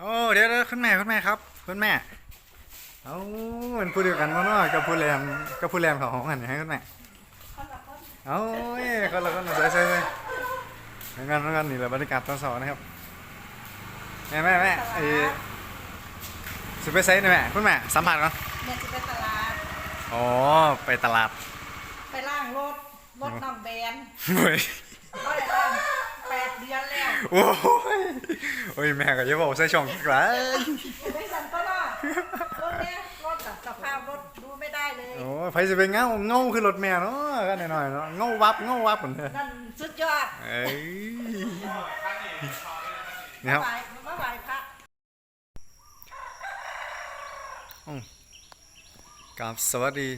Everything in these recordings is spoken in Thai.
โอ้เดี๋ยวเดี๋ยวคุณแม่คุณแม่ครับคุณแม่เอามันพูดเดียวกันว่าเนาะกับผู้แรมกับผู้แรมของของกันให้คุณแม่เอาเอ้ยคนละคนละใส่ใส่ใส่เหมือนกันเหมือนกันนี่แหละบรรยากาศตอนเสาร์นะครับแม่แม่แม่ไอ้สุดไปไซส์หน่อยแม่คุณแม่สัมผัสก่อนแม่จะไปตลาดอ๋อไปตลาด ไปล่างรถรถน้องแบนเฮ้ย เดือนแล้วโอ้ยโอ้ยแม่ก็จะบอกใส่ช่องอีกแล้วไม่สั่นก็ล่ะรถเนี้ยรถอะสภาพรถดูไม่ได้เลยโอ้ยไฟจะเป็นเงาเงาคือรถแม่เนาะกันหน่อยๆเนาะเงาวับเงาวับเหมือนเดิมนั่นสุดยอดเอ้ยนี่ครับไหวมาไหวพระกับสวัสดี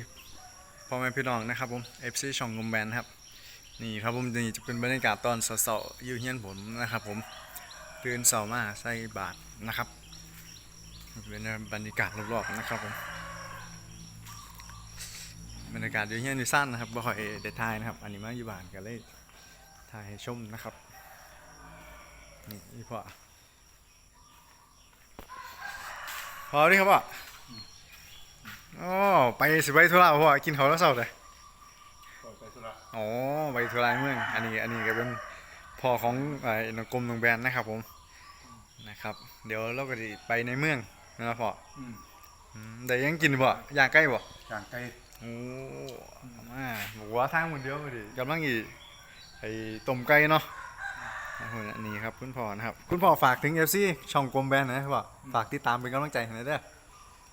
พ่อแม่พี่น้องนะครับผม FC ช่องงมแบนครับ นี่ครับผมนี่จะเป็นบรรยากาศตอนเสาๆอยู่เฮียนผมนะครับผมตื่นเสามาใส่บาทนะครับเป็นบรรยากาศรอบๆนะครับผมบรรยากาศอยู่เฮียนอยู่สั้นนะครับบ่อยได้ถ่ายนะครับอันนี้มาอยู่บ้านก็เลยถ่ายให้ชมนะครับนี่อีพ่อพอดีครับพ่ออ๋อไปสิไปธุระเราะว่ากินเขาแล้วเศร้าเลย อ๋อไปธุระในเมือง อันนี้อันนี้ก็เป็นพ่อของไอ้นกรมนงแบนนะครับผมนะครับ เดี๋ยวเราก็จะไปในเมืองนะครับพ่ออืมอืมแต่ยังกินบ่ย่างใกล้บ่ย่างไกลโอ้เอามาบอกว่าทางมันเดียวพอดีกำลังอีไอ้ต้มไก่เนาะอันนี้ครับคุณพ่อนะครับ คุณพ่อฝากถึง FC ช่องกรมแบนนะครับพ่อฝากติดตามเป็นกำลังใจให้หน่อยเด้อ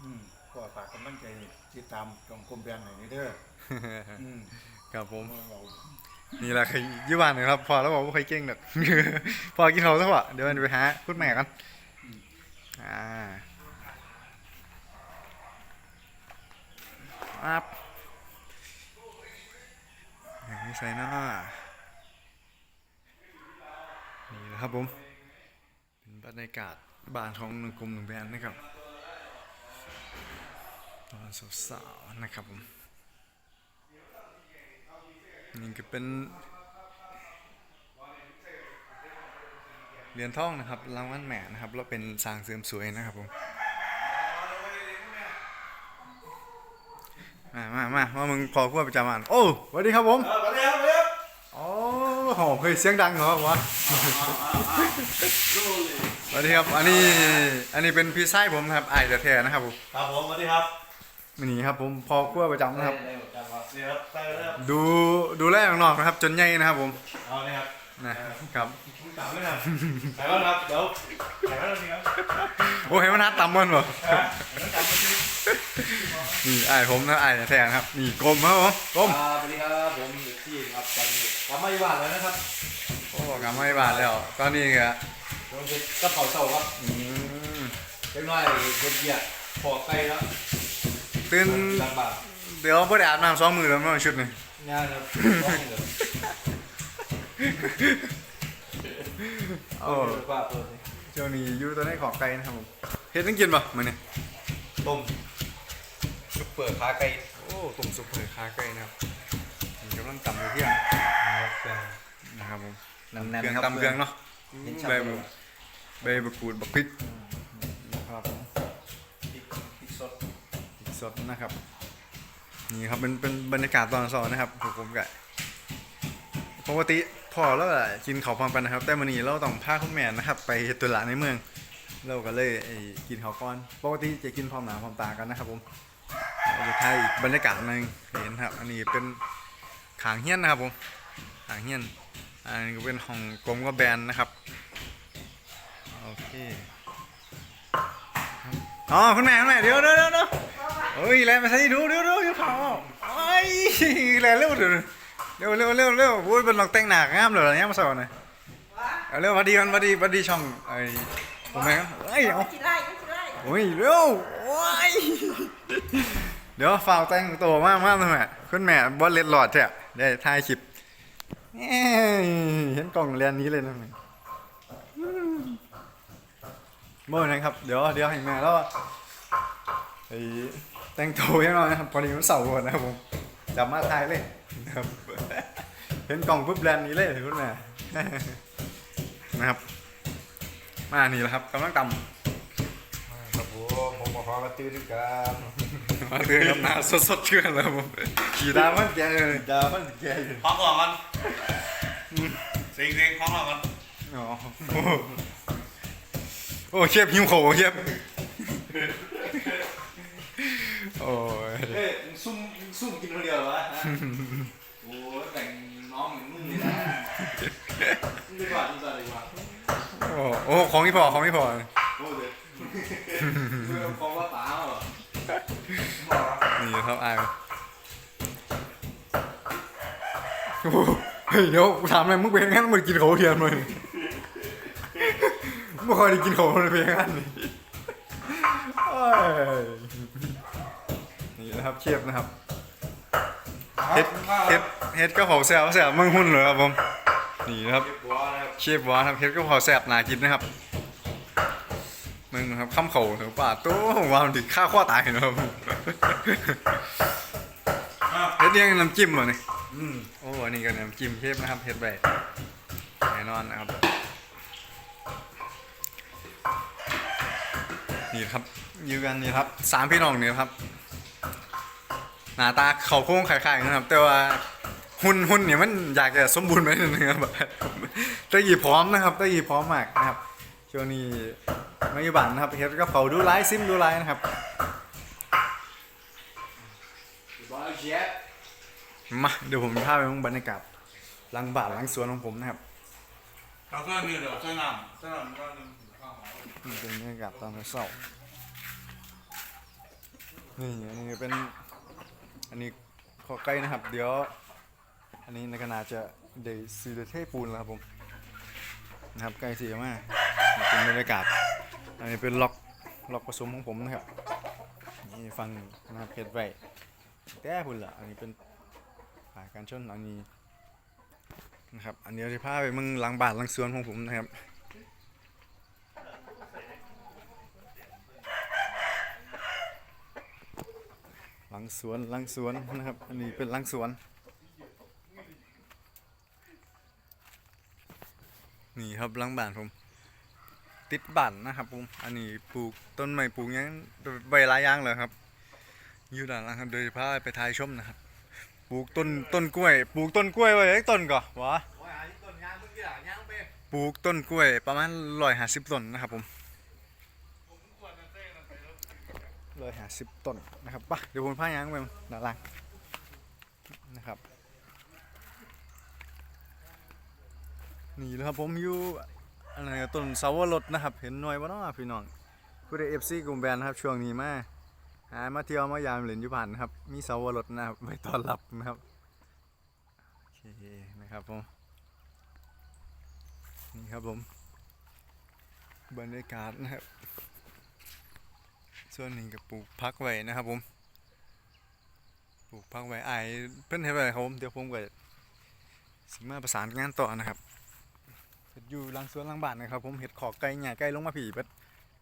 อืมก็ฝากกำลังใจติดตามกองกรมแบรนด์หน่อยนี่เด้อ อืม ครับผม นี่แหละคือยี่วันนะครับ พอแล้วบอกว่าใครเก่งหรอกพอกินเขาแล้วอะเดี๋ยวมันไปหาคุณแม่กันอ่าอัพอย่างนี้ใส่หน้านี่นะครับผม เป็นบรรยากาศบ้านของหนึ่งกลุ่มหนึ่งแบรนด์นะครับตอนสาวๆนะครับผม นี่ก็เป็นเหรียญทองนะครับรางวัลแหม่นะครับแล้วเป็นสร้างเสริมสวยนะครับผมมามามาว่ามึงพอพูดประจำวันโอ้สวัสดีครับผมสวัสดีครับสวัสดีครับโอ้โหเฮ้ยเสียงดังเหรอวะสวัสดีครับ อันนี้ อันนี้เป็นพี่ชายผมครับไอ้เดอะแท้นะครับผม ครับผม สวัสดีครับนี่ครับผมพอพูดประจำนะครับ ได้ครับนี่ครับไปเลยครับดูดูแลน้องๆนะครับ จนใหญ่นะครับผมเอาเลยครับนะครับคุณตามเลยครับไปแล้วครับเดี๋ยวไปแล้วนี่ครับโอ้ยมันนัดต่ำมันบ่ฮะเดี๋ยวตามมาที่นี่ไอ้ผมนะไอ้แทนครับนี่กลมครับผมกลมอ่าสวัสดีครับผมที่ครับตอนนี้กลับมาอยู่บ้านแล้วนะครับโอ้กำไม่บาทแล้วตอนนี้ก็ผมจะกระเป๋าเศร้าครับอืมเล็กน้อยเด็กเหยียดพอไกลแล้วตื่นลำบาก เดี๋ยวพ่อได้อาบน้ำสองมือแล้วมั้งชุดนี่งานครับต้องเหลือโอ้กว่าเปิดนี่เจ้านี่อยู่ตัวนี้ของไกลนะครับผมเฮ็ดต้องกินป่ะมื้อนี้ต้มซุปเปอร์ขาไก่โอ้ตุ่มซุปเปอร์คาไก่นะครับนี่กำลังตำกระเทียมครับเครื่องนะครับผมแน่นเครื่องๆครับตำเครื่องเนาะเห็นชัดใบเลมะยใบมะกรูดบักพริกครับพริกพริกสดพริกสดนะครับ นี่ครับเป็นเป็นบรรยากาศตอนสอนนะครับผมผมกะปกติพอแล้วอะกินเขาวพร้อมกันนะครับ แต่วันนี้เราต้องพาคุณแม่นะครับ ไปเฮ็ดตัวละในเมือง เราก็เลยกินเขาวก่อน ปกติจะกินพร้อมหนาพร้อมตากันนะครับผมจะถ่ายอีกบรรยากาศหนึ่งเห็นครับ อันนี้เป็นขางเฮี้ยนนะครับผมขางเฮี้ยน อันนี้ก็เป็นห้องกลมก็แบนนะครับโอเคอ๋อคุณแม่คุณแม่เดี๋ยวเดี๋ยวเดี๋ยว เดี๋ยวเฮ้ยแลมาใส่ดูเดี๋ยวเดี๋ยวเดี๋ยวเขาไอ้ยแลเร็วเดี๋ยวเร็วเร็วเร็วเร็วโอ้ยเป็นหลอกแต่งหน้างามเลยเงี้ยมาสอนหน่อยเอาเร็วสวัสดีกันสวัสดีสวัสดีช่องไอ้ผมแม่เอ้ยเอาโอ้ยเร็วโอ้ยเดี๋ยวฝ่าวแต่งตัวมากมากเลยแม่คุณแม่บอลเล็ดหลอดแท้ได้ถ่ายคลิปเห็นกล่องเรียนนี้เลยนะแม่โม่นะครับ เดี๋ยวเดี๋ยวให้แม่แล้วไอ้ แต่งตัวยังไงนะครับพอดีมันเสาร์ก่อนนะครับผมจับมาถ่ายเลยนะครับเห็นกล่องปุ๊บแลนด์นี้เลยคุณแม่นะครับ มานี่แหละครับกำลังตมาตื่นกันมาเตือนครับหน้าสดๆเชื่อแล้วผมขี่ตามมันแกเลยดามันแก่อยู่ห้องก่อนมันสิงสิงห้องก่อนมันอ๋อโอ้โอ้เชฟหิวโขเชฟโอ้ยเฮ้ยมึงซุ่มมึงซุ่มกินคนเดียวเหรอวะฮะโอ้ยแต่งน้องเหมือนนุ่มนี่นะมึงดีกว่ามึงจะดีกว่าโอ้โอ้ของไม่พอของไม่พอโอ้ยเดี๋ยวมึงเอาของว่าตาเหรอนี่ครับอายโอ้โหเฮ้ยเดี๋ยวถามอะไรมึงเป็นงั้นมึงกินเขาเทียมเลยไม่ค่อยได้กินเขาเลยเป็นงั้นนี่โอ้ย นี่นะครับเชฟนะครับเฮ็ดเฮ็ดเฮ็ดก็เผาแซ่บแซ่บมึงหุ่นเลยครับผมนี่นะครับบัวนะครับเชฟวอนครับเฮ็ดก็เผาแซ่บน่ากินนะครับมึงนะครับข้ามเขาถึงป่าตู้วางถึงฆ่าข้อตายนะครับเฮ็ดยังน้ำจิ้มเหรอนี่อืมโอ้อันนี้ก็น้ำจิ้มเชฟนะครับเฮ็ดไปแน่นอนนะครับ นี่ครับอยู่กันนี่ครับสามพี่น้องนี่ครับ หน้าตาเขาโค้งคล้ายๆกันครับ แต่ว่าหุ่นหุ่นเนี่ยมันอยากจะสมบูรณ์ไปนิดนึงครับตะยีพร้อมนะครับตะยีพร้อมมากนะครับช่วงนี้ไม่อยู่บ้านนะครับเฮ็ดกับเขาดูไลฟ์ซิมดูไลฟ์นะครับมาเดี๋ยวผมพาไปบรรยากาศหลังบ้านหลังสวนของผมนะครับเราก็มีเดี๋ยวเส้นน้ำเส้นน้ำก็นึงข้าวหอมนี่เป็นบรรยากาศตอนเช้านี่นนี้เป็น อันนี้ขอใกล้นะครับ เดี๋ยว อันนี้ในขนาดจะเดซีเดเทปูนแล้วครับผมนะครับใกล้เสียมากเป็นบรรยากาศอันนี้เป็นล็อกล็อกผสมของผมนะครับนี่ฟังนะครับเพชรไว้แต่พุ่นละอันนี้เป็นฝ่าการชนอันนี้นะครับ อันนี้จะพาไปมึงลังบานหลังสวนของผมนะครับ หลังสวนหลังสวนนะครับ อันนี้เป็นหลังสวน นี่ครับหลังบ้านผม ติดบ้านนะครับผมอันนี้ปลูกต้นไม้ปลูกยังใบหลายอย่างเลยครับ อยู่ด้านหลังครับโดยเฉพาะไปถ่ายชมนะครับ ปลูกต้นต้นกล้วย ปลูกต้นกล้วยไว้ไอ้ต้นก่อนวะโอ้ยหาที่ต้นยางมึงกี่หล่ะปลูกต้นกล้วยประมาณร้อยห้าสิบต้นนะครับผมร้ อยหาสิบต้นนะครับปะเดี๋ยวผมพายางไปด้านล่างนะครับนี่แหละครับผมอยู่อะไรต้นเสาวรสนะครับ เห็นหน่วยบ่เนาะพี่น้องผู้ใดเอฟซีกลุ่มแบนนะครับช่วงนี้มาหามาเที่ยวมายามเหรียญยุพันนะครับ มีเสาวรสนะครับไว้ต้อนรับนะครับโอเคนะครับผมนี่ครับผมบรรยากาศนะครับ ส่วนนี้ก็ปลูกพักไว้นะครับผม ปลูกพักไว้ไอเพิ่นเฮ็ดไว้ครับผม เดี๋ยวผมก็สิมาประสานงานต่อนะครับอยู่ลังสวนลังบ้านนะครับ ผมเห็ดขอกไก่ใหญ่ไก่ลงมาผีเบิด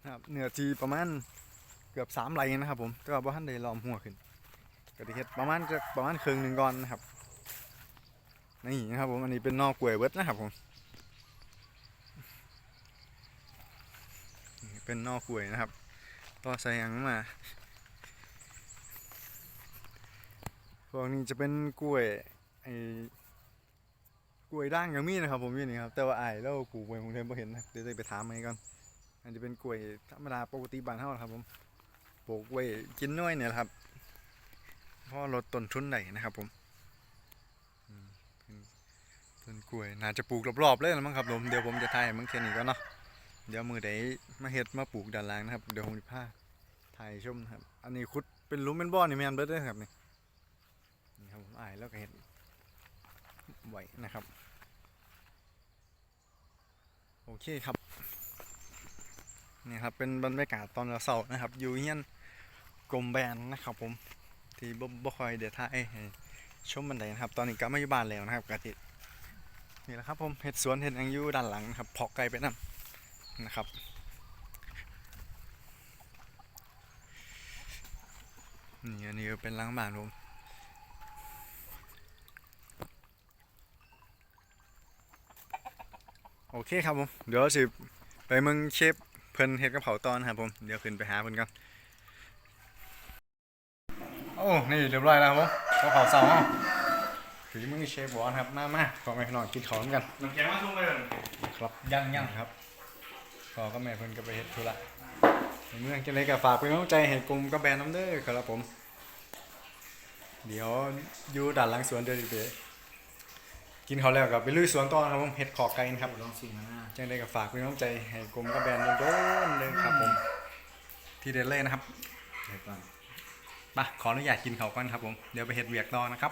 นะครับเนื้อทีประมาณเกือบสามไร่นะครับ ผมแต่ว่าบ่ทันได้ล้อมหัวขึ้นก็ได้เฮ็ดประมาณจะประมาณครึ่งหนึ่งก่อนนะครับนี่นะครับผมอันนี้เป็นนอกกล้วยเบิดนะครับผมเป็นนอกกล้วยนะครับ ต่อใส่หยังมาพวกนี้จะเป็นกล้วยไอ้กล้วยด่างยังมีนะครับผมอยู่นี่ครับแต่ว่าไอ้ายแล้วปลูกไว้ผมเทมบ่เห็นนะเดี๋ยวจะไปถามให้ก่อนอันนี้เป็นกล้วยธรรมดาปกติบ้านเฮานครับผมปลูกไว้กินน้อยเนี่ยแหละครับเพราะลดต้นทุนได้นะครับผมต้นกล้วยน่าจะปลูกรอบๆเลยนะมั้งครับผมเดี๋ยวผมจะถ่ายให้มึงแค่นี้ก่อนเนาะ เดี๋ยวมือใดมาเฮ็ดมาปลูกด้านล่างนะครับ เดี๋ยวผมจะพาถ่ายชมนะครับ อันนี้ขุดเป็นลุมเป็นบ่อนี่แมนเบิดเด้อครับนี่นี่ครับผมอายแล้วก็เฮ็ดไหวนะครับ โอเคครับนี่ครับเป็นบรรยากาศตอนเสาร์นะครับ อยู่เฮียนกรมแบนนะครับผมที่บ่บ่คอยเดี๋ยวถ่ายชมบันไดนะครับ ตอนนี้ก็มาอยู่บ้านแล้วนะครับกะทินี่แหละครับผมเห็ดสวนเห็ดหยังยูด้านหลังนะครับเพาะไก่ไปนํนะครับ นี่อันนี้ก็เป็นหลังบ้านผมโอเคครับผม เดี๋ยวสิไปเมืองเชฟเพิ่นเฮ็ดกะเพราตอนครับผม เดี๋ยวขึ้นไปหาเพิ่นก่อนโอ้ นี่เรียบร้อยแล้วครับผมข้าวเผาเสาเอาถือมือเชฟบอลครับ มามาขอแม่พี่น้องกินข้าวกันน้ำแข็งมาชุ่มไปเลยครับย่างย่างครับ พอก็แม่เพิ่นก็ไปเฮ็ดธุระในเมืองจังไดก็ฝากเป็นกำลังใจให้กลุ่มกับแบรนด์น้ำเด้อครับผม เดี๋ยวอยู่ด้านหลังสวนเด้อเด้อกินข้าวแล้วก็ไปลุยสวนต่อครับผมเฮ็ดขอไก่นะครับลองชิมนะจังไดก็ฝากเป็นกำลังใจให้กลุ่มกับแบรนด์โดนๆเลยครับผม ที่เดนเล่นะครับเดี๋ยวก่อนมาขออนุญาตกินข้าวก่อนครับผม เดี๋ยวไปเฮ็ดเวียกต่อนะครับ